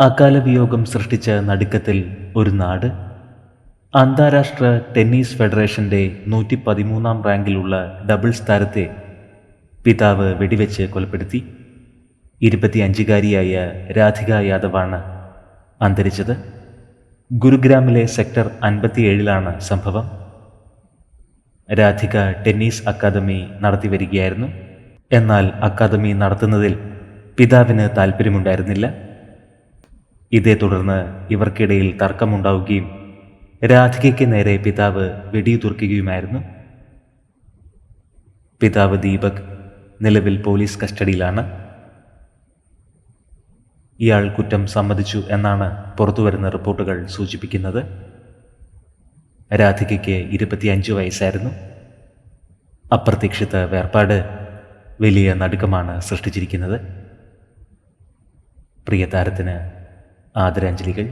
അകാല വിയോഗം സൃഷ്ടിച്ച നടുക്കത്തിൽ ഒരു നാട്. അന്താരാഷ്ട്ര ടെന്നീസ് ഫെഡറേഷന്റെ നൂറ്റി പതിമൂന്നാം റാങ്കിലുള്ള ഡബിൾസ് താരത്തെ പിതാവ് വെടിവെച്ച് കൊലപ്പെടുത്തി. ഇരുപത്തിയഞ്ചുകാരിയായ രാധിക യാദവാണ് അന്തരിച്ചത്. ഗുരുഗ്രാമിലെ സെക്ടർ അൻപത്തിയേഴിലാണ് സംഭവം. രാധിക ടെന്നീസ് അക്കാദമി നടത്തിവരികയായിരുന്നു. എന്നാൽ അക്കാദമി നടത്തുന്നതിൽ പിതാവിന് താല്പര്യമുണ്ടായിരുന്നില്ല ഇതേ തുടർന്ന് ഇവർക്കിടയിൽ തർക്കമുണ്ടാവുകയും രാധികയ്ക്ക് നേരെ പിതാവ് വെടിയുതിർക്കുകയുമായിരുന്നു പിതാവ് ദീപക് നിലവിൽ പോലീസ് കസ്റ്റഡിയിലാണ്. ഇയാൾ കുറ്റം സമ്മതിച്ചു എന്നാണ് പുറത്തുവരുന്ന റിപ്പോർട്ടുകൾ സൂചിപ്പിക്കുന്നത്. രാധികയ്ക്ക് ഇരുപത്തിയഞ്ച് വയസ്സായിരുന്നു. അപ്രതീക്ഷിത വേർപാട് വലിയ നടുക്കമാണ് സൃഷ്ടിച്ചിരിക്കുന്നത്. പ്രിയ താരത്തിന് ആദരാഞ്ജലികൾ.